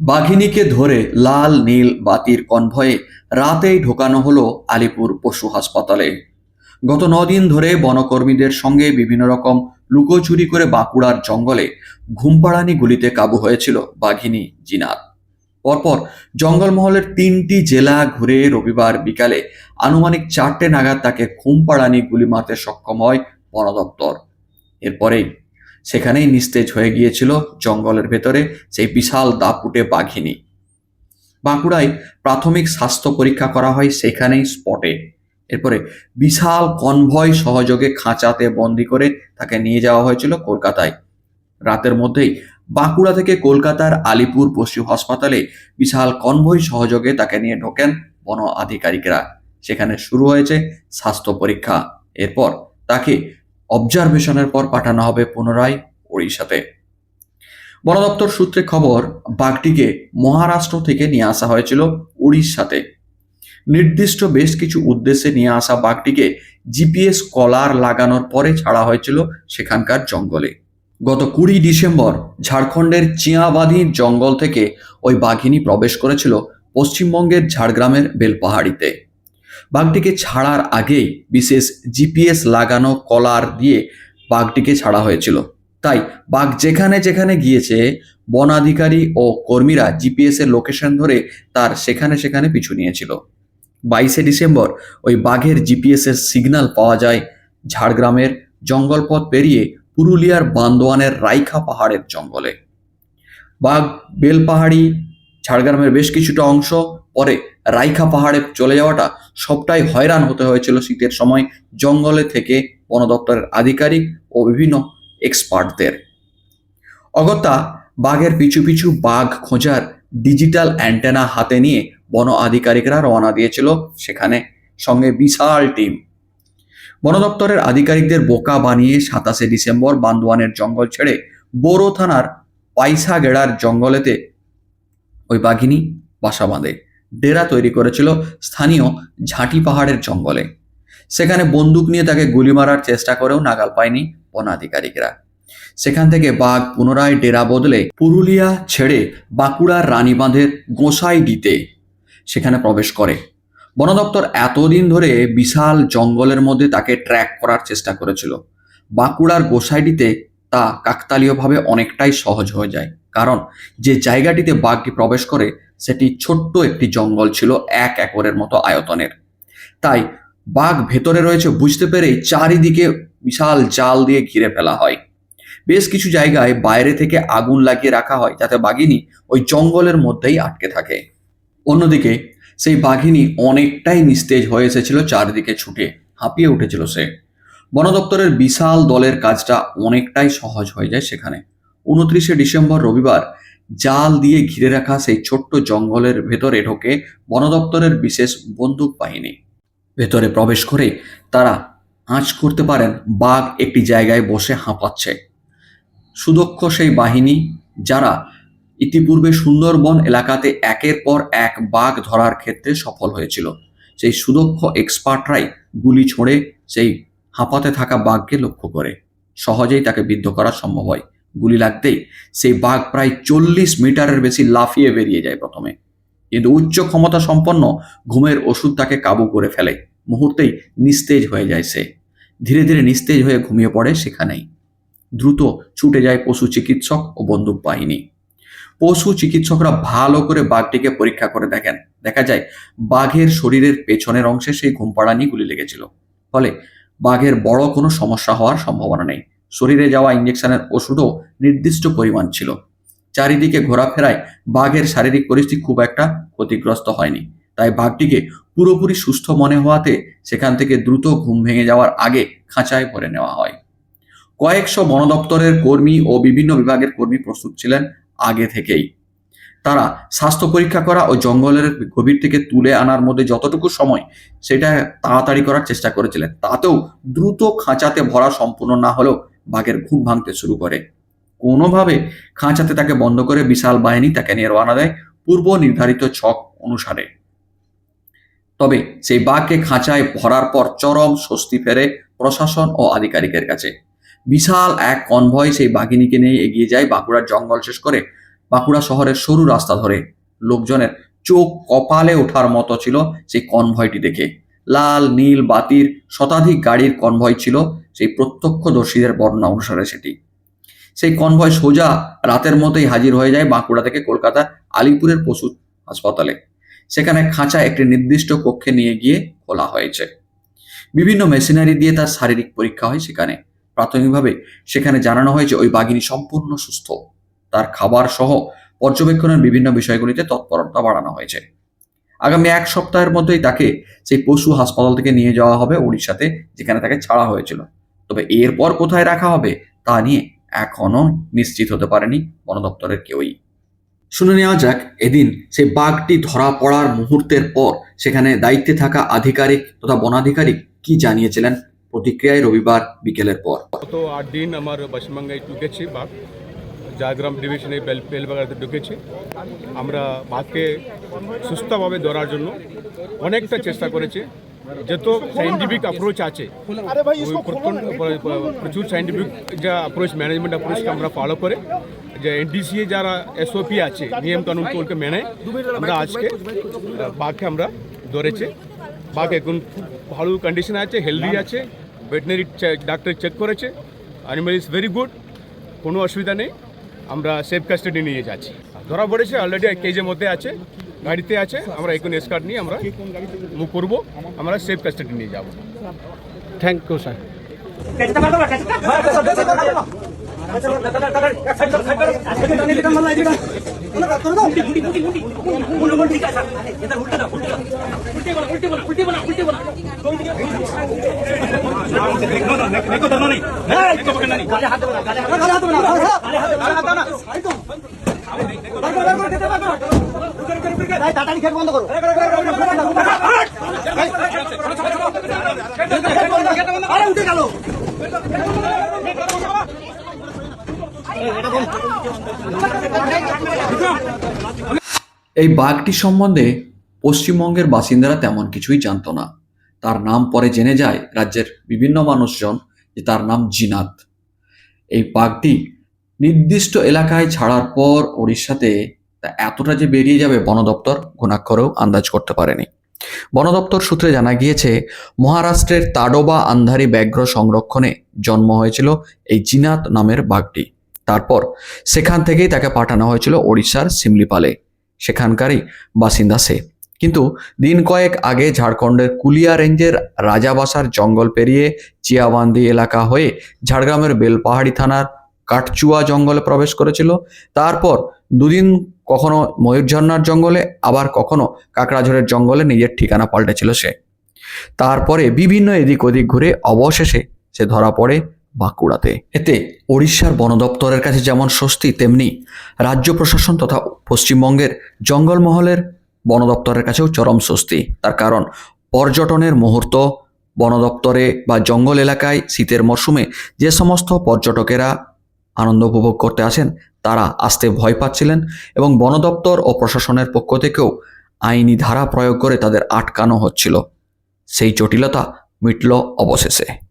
বাঘিনীকে ধরে লাল, নীল বাতির কনভয়ে রাতেই ঢোকানো হলো আলিপুর পশু হাসপাতালে। গত নদিন ধরে বনকর্মীদের সঙ্গে বিভিন্ন রকম লুকোচুরি করে বাঁকুড়ার জঙ্গলে ঘুমপাড়ানি গুলিতে কাবু হয়েছিল বাঘিনী, জিনাত। পরপর জঙ্গলমহলের তিনটি জেলা ঘুরে রবিবার বিকালে আনুমানিক চারটে নাগাদ তাকে ঘুমপাড়ানি গুলি মারতে সক্ষম হয় বন দপ্তর এরপরেই সেখানেই নিস্তেজ হয়ে গিয়েছিল জঙ্গলের ভেতরে সেই বিশাল দাপুটে বাঘিনী। বাঁকুড়ায় প্রাথমিক স্বাস্থ্য পরীক্ষা করা হয় সেখানেই স্পটে এরপরে বিশাল কনভয় সহযোগে খাঁচাতে বন্দি করে তাকে নিয়ে যাওয়া হয়েছিল কলকাতায়। রাতের মধ্যেই বাঁকুড়া থেকে কলকাতার আলিপুর পশু হাসপাতালে বিশাল কনভয় সহযোগে তাকে নিয়ে ঢোকেন বন আধিকারিকরা। সেখানে শুরু হয়েছে স্বাস্থ্য পরীক্ষা। এরপর তাকে অবজারভেশনের পর পাঠানো হবে পুনরায় ওড়িশাতে। বন দপ্তর সূত্রে খবর, বাঘটিকে মহারাষ্ট্র থেকে নিয়ে আসা হয়েছিল উড়িষ্যাতে। নির্দিষ্ট বেশ কিছু উদ্দেশ্যে নিয়ে আসা বাঘটিকে জিপিএস কলার লাগানোর পরে ছাড়া হয়েছিল সেখানকার জঙ্গলে। গত কুড়ি ডিসেম্বর ঝাড়খণ্ডের চিয়াবাদী জঙ্গল থেকে ওই বাঘিনী প্রবেশ করেছিল পশ্চিমবঙ্গের ঝাড়গ্রামের বেলপাহাড়িতে। বাঘটিকে ছাড়ার আগেই বিশেষ জিপিএস লাগানো কলার দিয়ে বাঘটিকে ছাড়া হয়েছিল। তাই বাঘ যেখানে যেখানে গিয়েছে, বনাধিকারী ও কর্মীরা জিপিএস এর লোকেশন ধরে তার সেখানে সেখানে পিছু নিয়েছিল। বাইশে ডিসেম্বর ওই বাঘের জিপিএস এর সিগন্যাল পাওয়া যায় ঝাড়গ্রামের জঙ্গলপথ পেরিয়ে পুরুলিয়ার বান্দোয়ানের রাইখা পাহাড়ের জঙ্গলে। বাঘ বেলপাহাড়ি, ঝাড়গ্রামের বেশ কিছুটা অংশ পরে রাইখা পাহাড়ে চলে যাওয়াটা সবটাই হয়রান হতে হয়েছিল শীতের সময় জঙ্গলে থেকে বন দপ্তরের আধিকারিক ও বিভিন্ন এক্সপার্টদের। অগত্যা বাঘের পিছু পিছু বাঘ খোঁজার ডিজিটাল অ্যান্টেনা হাতে নিয়ে বন আধিকারিকরা রওনা দিয়েছিল সেখানে সঙ্গে বিশাল টিম। বন দপ্তরের আধিকারিকদের বোকা বানিয়ে সাতাশে ডিসেম্বর বান্দোয়ানের জঙ্গল ছেড়ে বোরো থানার পাইসা গেড়ার জঙ্গলেতে ওই বাঘিনী বাসা বাঁধে। ডেরা তৈরি করেছিল স্থানীয় ঝাঁটি পাহাড়ের জঙ্গলে। সেখানে বন্দুক নিয়ে তাকে গুলি মারার চেষ্টা করেও নাগাল পায়নি বন আধিকারিকরা সেখান থেকে বাঘ পুনরায় ডেরা বদলে পুরুলিয়া ছেড়ে বাঁকুড়ার রানীবাঁধের গোসাইডিতে সেখানে প্রবেশ করে। বন দপ্তর এতদিন ধরে বিশাল জঙ্গলের মধ্যে তাকে ট্র্যাক করার চেষ্টা করেছিল। বাঁকুড়ার গোসাইডিতে তা কাকতালীয়ভাবে অনেকটাই সহজ হয়ে যায়। কারণ যে জায়গাটিতে বাঘটি প্রবেশ করে সেটি ছোট্ট একটি জঙ্গল ছিল এক একরের মতো আয়তনের। তাই বাঘ ভেতরে রয়েছে বুঝতে পেরেই চারিদিকে বিশাল জাল দিয়ে ঘিরে ফেলা হয়। বেশ কিছু জায়গায় বাইরে থেকে আগুন লাগিয়ে রাখা হয় যাতে বাঘিনী ওই জঙ্গলের মধ্যেই আটকে থাকে। অন্যদিকে সেই বাঘিনী অনেকটাই নিস্তেজ হয়ে এসেছিল চারিদিকে ছুটে, হাঁপিয়ে উঠেছিল সে। বন দপ্তরের বিশাল দলের কাজটা অনেকটাই সহজ হয়ে যায় সেখানে। উনত্রিশে ডিসেম্বর রবিবার জাল দিয়ে ঘিরে রাখা সেই ছোট্ট জঙ্গলের ভেতরে ঢোকে বন দপ্তরের বিশেষ বন্দুক বাহিনী। ভেতরে প্রবেশ করে তারা আঁচ করতে পারেন, বাঘ একটি জায়গায় বসে হাঁপাচ্ছে। সুদক্ষ সেই বাহিনী, যারা ইতিপূর্বে সুন্দরবন এলাকাতে একের পর এক বাঘ ধরার ক্ষেত্রে সফল হয়েছিল। সেই সুদক্ষ এক্সপার্টরাই গুলি ছোঁড়ে সেই হাঁপাতে থাকা বাঘকে লক্ষ্য করে। সহজেই তাকে বিদ্ধ করা সম্ভব হয়। গুলি লাগতেই সেই বাঘ প্রায় চল্লিশ মিটারের বেশি লাফিয়ে বেরিয়ে যায় প্রথমে। কিন্তু উচ্চ ক্ষমতা সম্পন্ন ঘুমের ওষুধ তাকে কাবু করে ফেলে। মুহূর্তেই নিস্তেজ হয়ে যায় সে। ধীরে ধীরে নিস্তেজ হয়ে ঘুমিয়ে পড়ে সেখানেই। দ্রুত ছুটে যায় পশু চিকিৎসক ও বন্দুক বাহিনী। পশু চিকিৎসকরা ভালো করে বাঘটিকে পরীক্ষা করে দেখেন। দেখা যায় বাঘের শরীরের পেছনের অংশে সেই ঘুমপাড়ানি গুলি লেগেছিল। ফলে বাঘের বড় কোনো সমস্যা হওয়ার সম্ভাবনা নেই। শরীরে যাওয়া ইঞ্জেকশনের ওষুধও নির্দিষ্ট পরিমাণ ছিল। চারিদিকে ঘোরাফেরায় বাঘের শারীরিক পরিস্থিতি খুব একটা ক্ষতিগ্রস্ত হয়নি। তাই বাঘটিকে পুরোপুরি সুস্থ মনে হওয়াতে সেখান থেকে দ্রুত ঘুম ভেঙে যাওয়ার আগে খাঁচায় ভরে নেওয়া হয়। কয়েকশো বন দপ্তরের কর্মী ও বিভিন্ন বিভাগের কর্মী প্রস্তুত ছিলেন আগে থেকেই। তারা স্বাস্থ্য পরীক্ষা করা ও জঙ্গলের গভীর থেকে তুলে আনার মধ্যে যতটুকু সময় সেটা তাড়াতাড়ি করার চেষ্টা করেছিলেন। তাতেও দ্রুত খাঁচাতে ভরা সম্পূর্ণ না হলেও বাঘের ঘুম ভাঙতে শুরু করে। কোনোভাবে খাঁচাতে তাকে বন্ধ করে বিশাল বাহিনী তাকে নিয়ে রওনা দেয় পূর্ব নির্ধারিত ছক অনুসারে। তবে সেই বাঘকে খাঁচায় ভরার পর চরম স্বস্তি ফেরে প্রশাসন ও আধিকারিকের কাছে। বিশাল এক কনভয় সেই বাঘিনীকে নিয়ে এগিয়ে যায় বাঁকুড়ার জঙ্গল শেষ করে বাঁকুড়া শহরের সরু রাস্তা ধরে। লোকজনের চোখ কপালে ওঠার মতো ছিল সেই কনভয়টি দেখে। লাল, নীল, বাতির শতাধিক গাড়ির কনভয় ছিল, সেই প্রত্যক্ষদর্শীদের বর্ণনা অনুসারে সেটি। সেই কনভয় সোজা রাতের মতোই হাজির হয়ে যায় বাঁকুড়া থেকে কলকাতা আলিপুরের পশু হাসপাতালে। সেখানে খাঁচা একটি নির্দিষ্ট কক্ষে নিয়ে গিয়ে খোলা হয়েছে। বিভিন্ন মেশিনারি দিয়ে তার শারীরিক পরীক্ষা হয় সেখানে। প্রাথমিকভাবে সেখানে জানানো হয়েছে ওই বাঘিনী সম্পূর্ণ সুস্থ। তার খাবার সহ পর্যবেক্ষণের বিভিন্ন বিষয়গুলিতে তৎপরতা বাড়ানো হয়েছে। আগামী এক সপ্তাহের মধ্যেই তাকে সেই পশু হাসপাতাল থেকে নিয়ে যাওয়া হবে উড়িষ্যাতে, যেখানে তাকে ছাড়া হয়েছিল। তবে এরপর কোথায় রাখা হবে, তা নিয়ে এখনও নিশ্চিত হতে পারেনি বন দপ্তরের কেউই। শুনে নেওয়া যাক, এদিন সেই বাঘটি ধরা পড়ার মুহূর্তের পর সেখানে দায়িত্বে থাকা আধিকারিক তথা বনাধিকারিক কি জানিয়েছিলেন? প্রতিক্রিয়ায় রবিবার বিকেলের পর। গত আট দিন আমার পশ্চিমবঙ্গে ঢুকেছে বাঘ। ঝাড়গ্রাম ডিভিশনে বেল বেলবাগাতে ঢুকেছে। আমরা বাঘকে সুস্থভাবে ধরার জন্য অনেকটা চেষ্টা করেছি। যত সাইন্টিফিক অ্যাপ্রোচ আছে প্রচুর সাইন্টিফিক যা অ্যাপ্রোচ ম্যানেজমেন্ট অ্যাপ্রোচকে আমরা ফলো করে, যে এনডিসিএ যারা এসওপি আছে, নিয়ম কানুন ওকে মেনে, আমরা আজকে বাঘকে আমরা ধরেছে। বাঘ এখন খুব ভালো কন্ডিশন আছে হেলদি আছে ভেটেনারি ডাক্তার চেক করেছে। অ্যানিমাল ইজ ভেরি গুড কোনো অসুবিধা নেই। আমরা সেফ কাস্টাডি নিয়ে যাচ্ছি ধরা পড়েছে অলরেডি কেজের মধ্যে আছে গাড়িতে আছে আমরা এখন এসকার্ট নিয়ে আমরা মুভ করব আমরা সেফ কাস্টাডি নিয়ে যাব থ্যাংক ইউ স্যার গেট বন্ধ করো আরে উঠে গেল। এই বাঘটি সম্বন্ধে পশ্চিমবঙ্গের বাসিন্দারা তেমন কিছুই জানতো না। তার নাম পরে জেনে যায় রাজ্যের বিভিন্ন মানুষজন যে তার নাম জিনাত। এই বাঘটি নির্দিষ্ট এলাকায় ছাড়ার পর ওড়িশাতে তা এতটা যে বেরিয়ে যাবে বন দপ্তর ঘুণাক্ষরেও আন্দাজ করতে পারেনি। বন দপ্তর সূত্রে জানা গিয়েছে, মহারাষ্ট্রের তাডোবা আন্ধারি ব্যাঘ্র সংরক্ষণে জন্ম হয়েছিল এই জিনাত নামের বাঘটি। তারপর সেখান থেকেই তাকে পাঠানো হয়েছিল ওড়িশার সিমলিপালে। সেখানকারই বাসিন্দা সে। কিন্তু দিন কয়েক আগে ঝাড়খণ্ডের কুলিয়া রেঞ্জের রাজাবাসার জঙ্গল পেরিয়ে চিয়াবান্দি এলাকা হয়ে ঝাড়গ্রামের বেলপাহাড়ি থানার কাটচুয়া জঙ্গলে প্রবেশ করেছিল। তারপর দুদিন কখনো ময়ূরঝর্ণার জঙ্গলে, আবার কখনো কাকড়াঝড়ের জঙ্গলে নিজের ঠিকানা পাল্টেছিল সে। তারপরে বিভিন্ন এদিক ওদিক ঘুরে অবশেষে সে ধরা পড়ে বাঁকুড়াতে। এতে ওড়িশার বন দপ্তরের কাছে যেমন স্বস্তি, তেমনি রাজ্য প্রশাসন তথা পশ্চিমবঙ্গের জঙ্গলমহলের বন দপ্তরের কাছেও চরম স্বস্তি। তার কারণ, পর্যটনের মুহূর্ত, বন দপ্তরে বা জঙ্গল এলাকায় শীতের মরশুমে যে সমস্ত পর্যটকেরা আনন্দ উপভোগ করতে আসেন, তারা আসতে ভয় পাচ্ছিলেন এবং বন দপ্তর ও প্রশাসনের পক্ষ থেকেও আইনি ধারা প্রয়োগ করে তাদের আটকানো হচ্ছিল। সেই জটিলতা মিটল অবশেষে।